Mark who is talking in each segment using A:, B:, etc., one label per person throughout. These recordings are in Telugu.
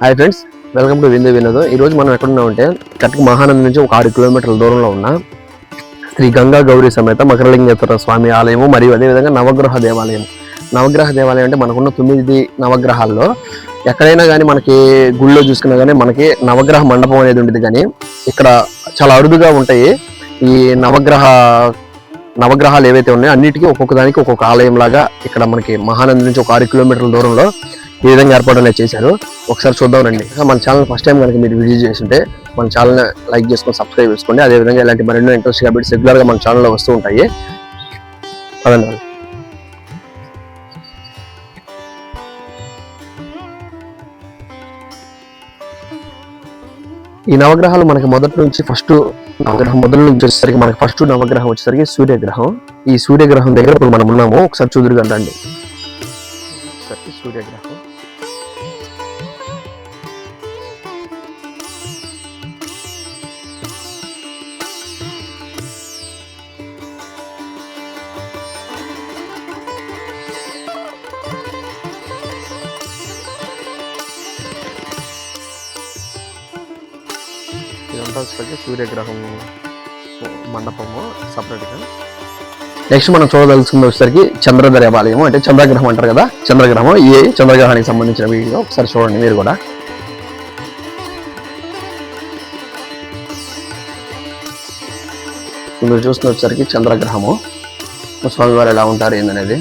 A: హాయ్ ఫ్రెండ్స్ వెల్కమ్ టు విందు వినోదం ఈ రోజు మనం ఎక్కడున్నామంటే కరెక్ట్ మహానంద నుంచి ఒక ఆరు కిలోమీటర్ల దూరంలో ఉన్న శ్రీ గంగా గౌరీ సమేత మకరలింగేశ్వర స్వామి ఆలయము మరియు అదేవిధంగా నవగ్రహ దేవాలయం. నవగ్రహ దేవాలయం అంటే మనకున్న తొమ్మిది నవగ్రహాల్లో ఎక్కడైనా కానీ మనకి గుళ్ళో చూసుకున్నా కానీ మనకి నవగ్రహ మండపం అనేది ఉండేది. కానీ ఇక్కడ చాలా అరుదుగా ఉంటాయి ఈ నవగ్రహ నవగ్రహాలు ఏవైతే ఉన్నాయో అన్నిటికీ ఒక్కొక్క దానికి ఒక్కొక్క ఆలయం లాగా ఇక్కడ మనకి మహానంది నుంచి ఒక ఆరు కిలోమీటర్ల దూరంలో ఈ విధంగా ఏర్పాటు అనేది చేశారు. ఒకసారి చూద్దాం రండి. మన ఛానల్ ఫస్ట్ టైం కనుక మీరు విజిట్ చేస్తుంటే మన ఛానల్ లైక్ చేసుకొని సబ్స్క్రైబ్ చేసుకోండి. అదే విధంగా ఇలాంటి మరెన్నో ఇంట్రెస్ట్ కాబట్టి రెగ్యులర్గా మన ఛానల్లో వస్తూ ఉంటాయి. పదండి ఈ నవగ్రహాలు మనకి మొదటి నుంచి ఫస్ట్ నవగ్రహం మొదటి నుంచి వచ్చేసరికి మనకి ఫస్ట్ నవగ్రహం వచ్చేసరికి సూర్యగ్రహం. ఈ సూర్యగ్రహం దగ్గర ఇప్పుడు మనం ఉన్నాము. ఒకసారి చూదురుగా రండి. ఒకసారి సూర్యగ్రహం ఇదంతా వచ్చేసరికి సూర్యగ్రహం మండపము సపరేట్గా నెక్స్ట్ మనం చూడదలుచుకుంది వచ్చేసరికి చంద్ర దేవాలయం అంటే చంద్రగ్రహం అంటారు కదా. చంద్రగ్రహం ఏ చంద్రగ్రహానికి సంబంధించిన వీడియో? ఒకసారి చూడండి మీరు కూడా. మీరు చూస్తున్న వచ్చేసరికి చంద్రగ్రహము. స్వామివారు ఎలా ఉంటారు ఏందనేది.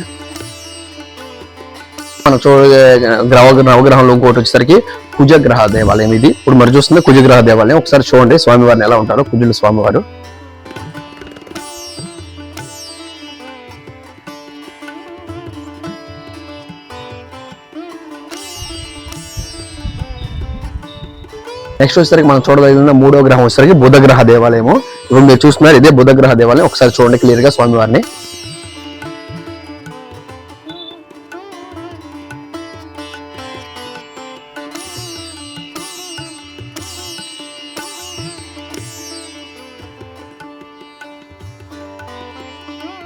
A: మనం చూడే గ్రహ నవగ్రహంలో ఇంకోటి వచ్చేసరికి కుజగ్రహ దేవాలయం ఇది. ఇప్పుడు మరి చూస్తుంది కుజగ్రహ దేవాలయం ఒకసారి చూడండి స్వామివారిని ఎలా ఉంటారు కుజులు స్వామివారు. నెక్స్ట్ వచ్చేసరికి మనం చూడదగిన మూడో గ్రహం వచ్చేసరికి బుధగ్రహ దేవాలయము. ఇప్పుడు మీరు చూస్తున్నారు ఇదే బుధగ్రహ దేవాలయం. ఒకసారి చూడండి క్లియర్గా స్వామివారిని.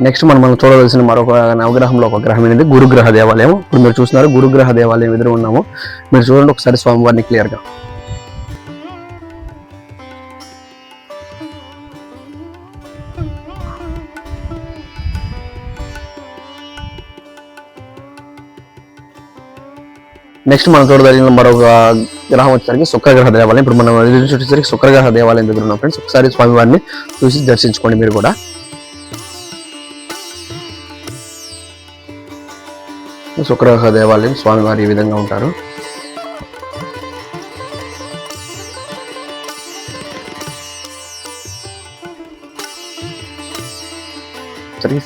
A: నెక్స్ట్ మనం మనం చూడవలసిన మరొక నవగ్రహంలో ఒక గ్రహం అనేది గురుగ్రహ దేవాలయం. ఇప్పుడు మీరు చూస్తున్నారు గురుగ్రహ దేవాలయం ఎదురు ఉన్నాము. మీరు చూడండి ఒకసారి స్వామివారిని క్లియర్ నెక్స్ట్ మన తోడదారిలో మరొక గ్రహం వచ్చేసరికి శుక్రగ్రహ దేవాలయం. ఇప్పుడు మనం ఎదురు చూసేసరికి శుక్రగ్రహ దేవాలయం దగ్గర ఉన్నాం ఫ్రెండ్స్. ఒకసారి స్వామివారిని చూసి దర్శించుకోండి మీరు కూడా. శుక్రగ్రహ దేవాలయం స్వామివారి ఈ విధంగా ఉంటారు.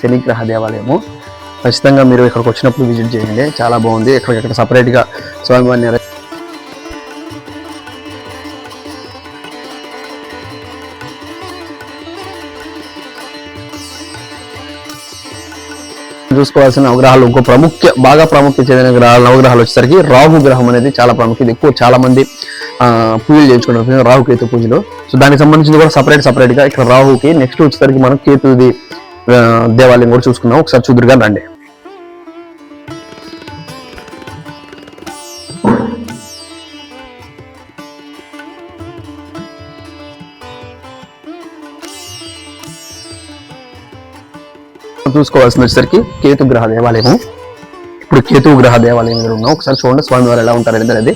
A: శనిగ్రహ దేవాలయము. ఖచ్చితంగా మీరు ఇక్కడికి వచ్చినప్పుడు విజిట్ చేయండి. చాలా బాగుంది. ఇక్కడ సపరేట్గా స్వామివారిని చూసుకోవాల్సిన నవగ్రహాలు ఇంకో ప్రాముఖ్య బాగా ప్రాముఖ్యత చెందిన గ్రహాలు నవగ్రహాలు వచ్చేసరికి రాహు గ్రహం అనేది చాలా ప్రాముఖ్యత. ఎక్కువ చాలా మంది ఆ, పూజలు చేయించుకుంటారు రాహు కేతు పూజలు. సో దానికి సంబంధించింది కూడా సపరేట్ సపరేట్గా ఇక్కడ రాహుకి నెక్స్ట్ వచ్చేసరికి మనం కేతుది దేవాలయం కూడా చూసుకున్నాం ఒకసారి చూదురుగా రండి. చూసుకోవాల్సిన వచ్చేసరికి కేతు గ్రహ దేవాలయము. ఇప్పుడు కేతు గ్రహ దేవాలయం దగ్గర ఉన్నాం. ఒకసారి చూడండి స్వామివారు ఎలా ఉంటారు అనేది.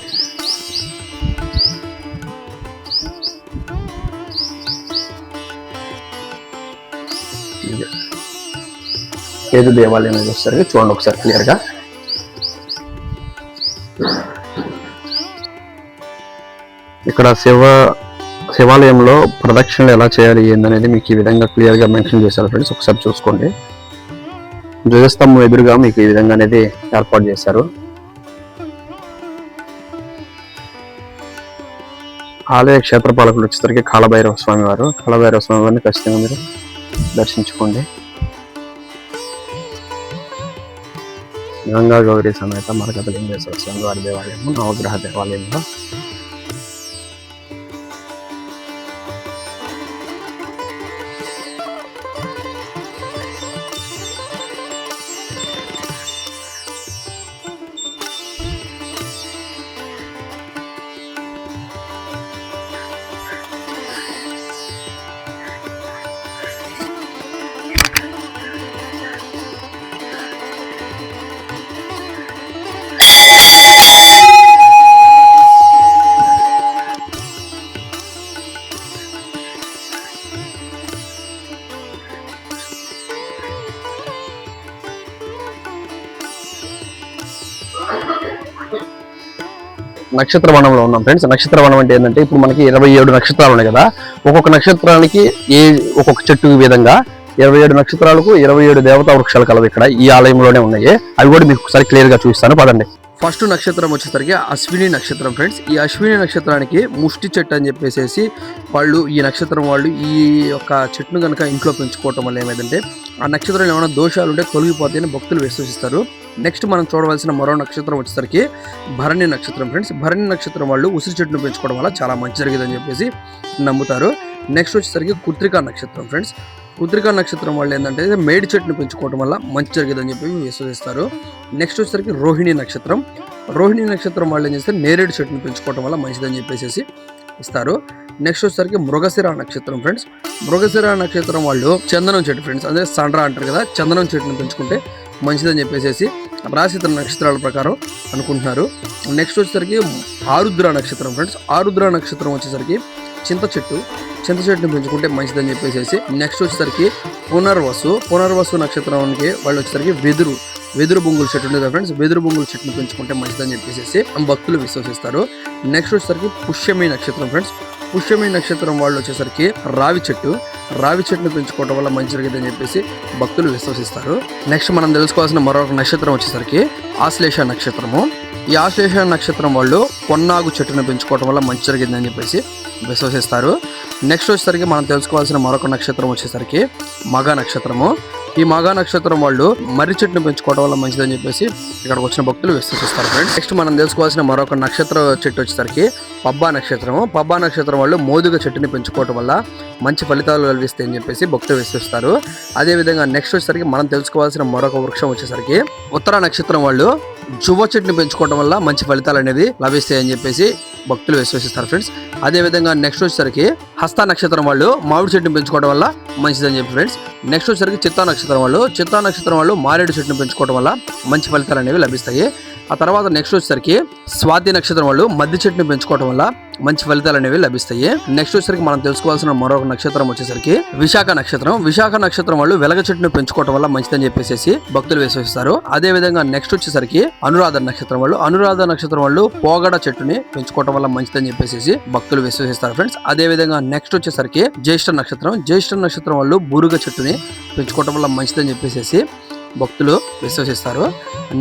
A: కేతు దేవాలయం అనేది వచ్చేసరికి చూడండి ఒకసారి క్లియర్గా. ఇక్కడ శివ శివాలయంలో ప్రదక్షిణలు ఎలా చేయాలి ఏందనేది మీకు ఈ విధంగా క్లియర్గా మెన్షన్ చేశారు ఫ్రెండ్స్ ఒకసారి చూసుకోండి. ధ్వజస్తంభం ఎదురుగా మీకు ఈ విధంగా అనేది ఏర్పాటు చేశారు. ఆలయ క్షేత్రపాలకులు వచ్చేసరికి కాళభైరవ స్వామి వారు. కాళభైరవ స్వామి వారిని ఖచ్చితంగా మీరు దర్శించుకోండి. గంగా గౌరీ సమేత మరకతలింగేశ్వర స్వామి వారి దేవాలయము నవగ్రహ దేవాలయంలో నక్షత్ర వనంలో ఉన్నాం ఫ్రెండ్స్. నక్షత్ర వనం అంటే ఏంటంటే ఇప్పుడు మనకి ఇరవై ఏడు నక్షత్రాలు ఉన్నాయి కదా. ఒక్కొక్క నక్షత్రానికి ఏ ఒక్కొక్క చెట్టు విధంగా ఇరవై ఏడు నక్షత్రాలకు ఇరవై ఏడు దేవతా వృక్షాలు కలవు ఇక్కడ ఈ ఆలయంలోనే ఉన్నాయి. అవి కూడా మీకు ఒకసారి క్లియర్గా చూపిస్తాను. పదండి. ఫస్ట్ నక్షత్రం వచ్చేసరికి అశ్విని నక్షత్రం ఫ్రెండ్స్ ఈ అశ్విని నక్షత్రానికి ముష్టి చెట్టు అని చెప్పేసి వాళ్ళు ఈ నక్షత్రం వాళ్ళు ఈ యొక్క చెట్టును కనుక ఇంట్లో పెంచుకోవటం వల్ల ఏమైందంటే ఆ నక్షత్రంలో ఏమైనా దోషాలు ఉంటే తొలగిపోతాయని భక్తులు విశ్వసిస్తారు. నెక్స్ట్ మనం చూడవలసిన మరో నక్షత్రం వచ్చేసరికి భరణి నక్షత్రం ఫ్రెండ్స్ భరణి నక్షత్రం వాళ్ళు ఉసిరి చెట్టును పెంచుకోవడం వల్ల చాలా మంచి జరిగిందని చెప్పేసి నమ్ముతారు. నెక్స్ట్ వచ్చేసరికి కుత్రికా నక్షత్రం ఫ్రెండ్స్ కుత్రికా నక్షత్రం వాళ్ళు ఏంటంటే మేడి చెట్టును పెంచుకోవడం వల్ల మంచి జరిగేదని చెప్పి విశ్వసిస్తారు. నెక్స్ట్ వచ్చేసరికి రోహిణి నక్షత్రం. రోహిణి నక్షత్రం వాళ్ళు ఏం చేస్తే నేరేడు చెట్టును పెంచుకోవడం వల్ల మంచిదని చెప్పేసి ఇస్తారు. నెక్స్ట్ వచ్చేసరికి మృగశిర నక్షత్రం ఫ్రెండ్స్ మృగశిర నక్షత్రం వాళ్ళు చందనం చెట్టు ఫ్రెండ్స్ అదే సండ్రా అంటారు కదా చందనం చెట్టును పెంచుకుంటే మంచిదని చెప్పేసి రాశి నక్షత్రాల ప్రకారం అనుకుంటున్నారు. నెక్స్ట్ వచ్చేసరికి ఆరుద్ర నక్షత్రం ఫ్రెండ్స్ ఆరుద్ర నక్షత్రం వచ్చేసరికి చింత చెట్టు చింత చెట్టుని పెంచుకుంటే మంచిదని చెప్పేసి నెక్స్ట్ వచ్చేసరికి పునర్వసు పునర్వసు నక్షత్రానికి వాళ్ళు వచ్చేసరికి వెదురు వెదురు బొంగుల చెట్టు ఉండేది ఫ్రెండ్స్ వెదురు బొంగుల చెట్టును పెంచుకుంటే మంచిదని చెప్పేసి భక్తులు విశ్వసిస్తారు. నెక్స్ట్ వచ్చేసరికి పుష్యమి నక్షత్రం ఫ్రెండ్స్ పుష్యమి నక్షత్రం వాళ్ళు వచ్చేసరికి రావి చెట్టు రావి చెట్టును పెంచుకోవడం వల్ల మంచి జరిగిందని చెప్పేసి భక్తులు విశ్వసిస్తారు. నెక్స్ట్ మనం తెలుసుకోవాల్సిన మరొక నక్షత్రం వచ్చేసరికి ఆశ్లేష నక్షత్రము. ఈ ఆశ్లేష నక్షత్రం వాళ్ళు కొన్నాగు చెట్టును పెంచుకోవడం వల్ల మంచి జరిగిందని చెప్పేసి విశ్వసిస్తారు. నెక్స్ట్ వచ్చేసరికి మనం తెలుసుకోవాల్సిన మరొక నక్షత్రం వచ్చేసరికి మగ నక్షత్రము. ఈ మగ నక్షత్రం వాళ్ళు మర్రి చెట్టును పెంచుకోవడం వల్ల మంచిదని చెప్పేసి ఇక్కడికి వచ్చిన భక్తులు విశ్వసిస్తారు ఫ్రెండ్స్ నెక్స్ట్ మనం తెలుసుకోవాల్సిన మరొక నక్షత్ర చెట్టు వచ్చేసరికి పబ్బా నక్షత్రము. పబ్బా నక్షత్రం వాళ్ళు మోదుగ చెట్టుని పెంచుకోవడం వల్ల మంచి ఫలితాలు కల్పిస్తాయని చెప్పేసి భక్తులు విశ్వసిస్తారు. అదేవిధంగా నెక్స్ట్ వచ్చేసరికి మనం తెలుసుకోవాల్సిన మరొక వృక్షం వచ్చేసరికి ఉత్తర నక్షత్రం వాళ్ళు జువ్వ చెట్టుని పెంచుకోవడం వల్ల మంచి ఫలితాలు అనేది లభిస్తాయని చెప్పేసి భక్తులు విశ్వసిస్తారు ఫ్రెండ్స్ అదేవిధంగా నెక్స్ట్ వచ్చేసరికి హస్త నక్షత్రం వాళ్ళు మామిడి చెట్టుని పెంచుకోవడం వల్ల మంచిదని చెప్పి ఫ్రెండ్స్ నెక్స్ట్ వచ్చేసరికి చిత్తా నక్షత్రం వాళ్ళు. చిత్తా నక్షత్రం వాళ్ళు మారేడు చెట్టుని పెంచుకోవడం వల్ల మంచి ఫలితాలు అనేవి లభిస్తాయి. ఆ తర్వాత నెక్స్ట్ వచ్చేసరికి స్వాతి నక్షత్రం వాళ్ళు మద్ది చెట్టుని పెంచుకోవడం వల్ల మంచి ఫలితాలు అనేవి లభిస్తాయి. నెక్స్ట్ వచ్చేసరికి మనం తెలుసుకోవాల్సిన మరొక నక్షత్రం వచ్చేసరికి విశాఖ నక్షత్రం. విశాఖ నక్షత్రం వాళ్ళు వెలగ చెట్టును పెంచుకోవటం వల్ల మంచిదని చెప్పేసి భక్తులు విశ్వసిస్తారు. అదే విధంగా నెక్స్ట్ వచ్చేసరికి అనురాధ నక్షత్రం వాళ్ళు. అనురాధ నక్షత్రం వాళ్ళు పోగడ చెట్టుని పెంచుకోవటం వల్ల మంచిదని చెప్పేసి భక్తులు విశ్వసిస్తారు ఫ్రెండ్స్ అదే విధంగా నెక్స్ట్ వచ్చేసరికి జ్యేష్ఠ నక్షత్రం. జ్యేష్ఠ నక్షత్రం వాళ్ళు బురుగ చెట్టుని పెంచుకోవటం వల్ల మంచిదని చెప్పేసి భక్తులు విశ్వసిస్తారు.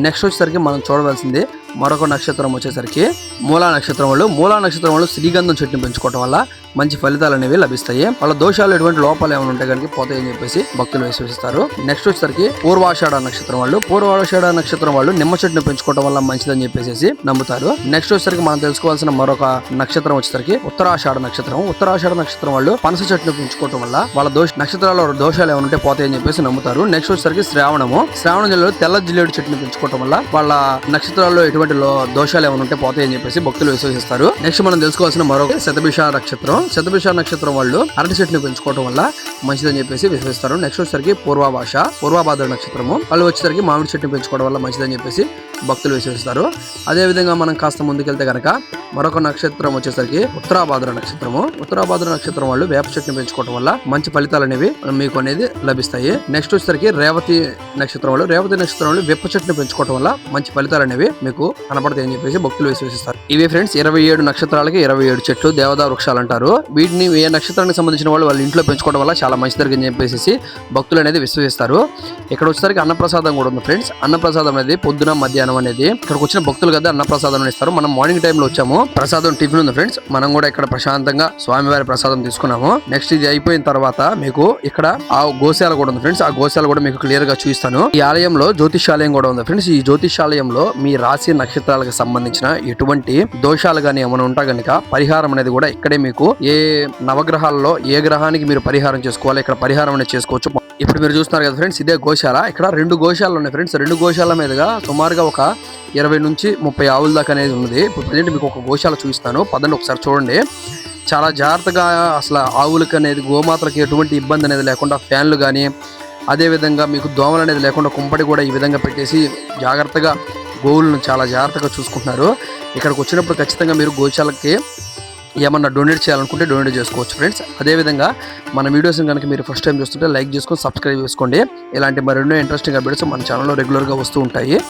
A: నెక్స్ట్ వచ్చేసరికి మనం చూడవలసింది మరొక నక్షత్రం వచ్చేసరికి మూలా నక్షత్రం వాళ్ళు. మూలా నక్షత్రం వాళ్ళు శ్రీగంధం చెట్టుని పెంచుకోవటం వల్ల మంచి ఫలితాలు అనేవి లభిస్తాయి. వాళ్ళ దోషాలు ఎటువంటి లోపాలు ఏమైనా ఉంటే కనుక పోతాయని చెప్పేసి భక్తులు విశ్వసిస్తారు. నెక్స్ట్ వచ్చేసరికి పూర్వాషాఢ నక్షత్రం వాళ్ళు. పూర్వాషాఢ నక్షత్రం వాళ్ళు నిమ్మ చెట్టును పెంచుకోవడం వల్ల మంచిదని చెప్పేసి నమ్ముతారు. నెక్స్ట్ వచ్చేసరికి మనం తెలుసుకోవాల్సిన మరొక నక్షత్రం వచ్చేసరికి ఉత్తరాషాఢ నక్షత్రం. ఉత్తరాషాఢ నక్షత్రం వాళ్ళు పనస చెట్టును పెంచుకోవడం వల్ల వాళ్ళ దోష నక్షత్రాల దోషాలు ఏమైనా ఉంటే పోతాయని చెప్పేసి నమ్ముతారు. నెక్స్ట్ వచ్చేసరికి శ్రావణము. శ్రావణ జిల్లాలో తెల్ల జిల్లేడు చెట్టుని పెంచుకోవడం వల్ల వాళ్ళ నక్షత్రాల్లో ఎటువంటి లో- దోషాలు ఏమైనా ఉంటే పోతాయని చెప్పేసి భక్తులు విశ్వసిస్తారు. నెక్స్ట్ మనం తెలుసుకోవాల్సిన మరొక శతభిష నక్షత్రం. శతభిష నక్షత్రం వాళ్ళు అరటి చెట్టుని పెంచుకోవడం వల్ల మంచిదని చెప్పేసి విశ్వసిస్తారు. నెక్స్ట్ వచ్చేసరికి పూర్వభాష పూర్వభాద్ర నక్షత్రము. వాళ్ళు వచ్చేసరికి మామిడి చెట్టుని పెంచుకోవడం వల్ల మంచిదని చెప్పేసి భక్తులు విశ్వసిస్తారు. అదే విధంగా మనం కాస్త ముందుకెళ్తే కనుక మరొక నక్షత్రం వచ్చేసరికి ఉత్తరాభాద్ర నక్షత్రము. ఉత్తరాభాద్ర నక్షత్రం వాళ్ళు వేప చెట్టుని పెంచుకోవడం వల్ల మంచి ఫలితాలు అనేవి మీకు అనేది లభిస్తాయి. నెక్స్ట్ వచ్చేసరికి రేవతి నక్షత్రం వాళ్ళు రేవతి నక్షత్రం వాళ్ళు వేప చెట్టుని పెంచుకోవడం వల్ల మంచి ఫలితాలు అనేవి మీకు కనపడతాయి అని చెప్పేసి భక్తులు విశ్వసిస్తారు. ఇవి ఫ్రెండ్స్ ఇరవై ఏడు నక్షత్రాలకి ఇరవై ఏడు చెట్లు దేవదా వృక్షాలు అంటారు. వీటిని ఏ నక్షత్రానికి సంబంధించిన వాళ్ళు వాళ్ళ ఇంట్లో పెంచుకోవడం వల్ల చాలా మంచి జరిగిందని చెప్పేసి భక్తులు అనేది విశ్వసిస్తారు. ఇక్కడ వచ్చేసరికి అన్నప్రసాదం కూడా ఉంది ఫ్రెండ్స్. అన్నప్రసాదం అనేది పొద్దున మధ్యాహ్నం అనేది ఇక్కడికి వచ్చిన భక్తులు కదా అన్నప్రసాదం ఇస్తారు. మనం మార్నింగ్ టైంలో వచ్చాము. ప్రసాదం టిఫిన్ ఉంది ఫ్రెండ్స్. మనం కూడా ఇక్కడ ప్రశాంతంగా స్వామివారి ప్రసాదం తీసుకున్నాము. నెక్స్ట్ ఇది అయిపోయిన తర్వాత మీకు ఇక్కడ ఆ గోశాల కూడా ఉంది ఫ్రెండ్స్. ఆ గోశాల కూడా మీకు క్లియర్గా చూపిస్తాను. ఈ ఆలయంలో జ్యోతిషాలయం కూడా ఉంది ఫ్రెండ్స్. ఈ జ్యోతిషాలయంలో మీ రాశి నక్షత్రాలకు సంబంధించిన ఎటువంటి దోషాలు కానీ ఏమైనా ఉంటా గనుక పరిహారం అనేది కూడా ఇక్కడే మీకు ఏ నవగ్రహాల్లో ఏ గ్రహానికి మీరు పరిహారం చేసుకోవాలి ఇక్కడ పరిహారం అనేది చేసుకోవచ్చు. ఇప్పుడు మీరు చూస్తున్నారు కదా ఫ్రెండ్స్ ఇదే గోశాల. ఇక్కడ రెండు గోశాలలు ఉన్నాయి ఫ్రెండ్స్. రెండు గోశాల మీదుగా సుమారుగా ఒక ఇరవై నుంచి ముప్పై ఆవుల దాకా అనేది ఉంది ఇప్పుడు ప్రజెంట్ మీకు ఒక గోశాల చూపిస్తాను. పదండి ఒకసారి చూడండి. చాలా జాగ్రత్తగా అసలు ఆవులకి అనేది గోమాతలకి ఎటువంటి ఇబ్బంది అనేది లేకుండా ఫ్యాన్లు కానీ అదేవిధంగా మీకు దోమలు అనేది లేకుండా కుంపటి కూడా ఈ విధంగా పెట్టేసి జాగ్రత్తగా గోవులను చాలా జాగ్రత్తగా చూసుకుంటున్నారు. ఇక్కడికి వచ్చినప్పుడు ఖచ్చితంగా మీరు గోశాలకి ఏమన్నా డొనేట్ చేయాలనుకుంటే డొనేట్ చేసుకోవచ్చు ఫ్రెండ్స్ అదేవిధంగా మన వీడియోస్ కనుక మీరు ఫస్ట్ టైం చూస్తుంటే లైక్ చేసుకొని సబ్స్క్రైబ్ చేసుకోండి. ఇలాంటి మరెన్నో ఇంట్రెస్టింగ్ అప్డేట్స్ మన ఛానల్లో రెగ్యులర్గా వస్తూ ఉంటాయి.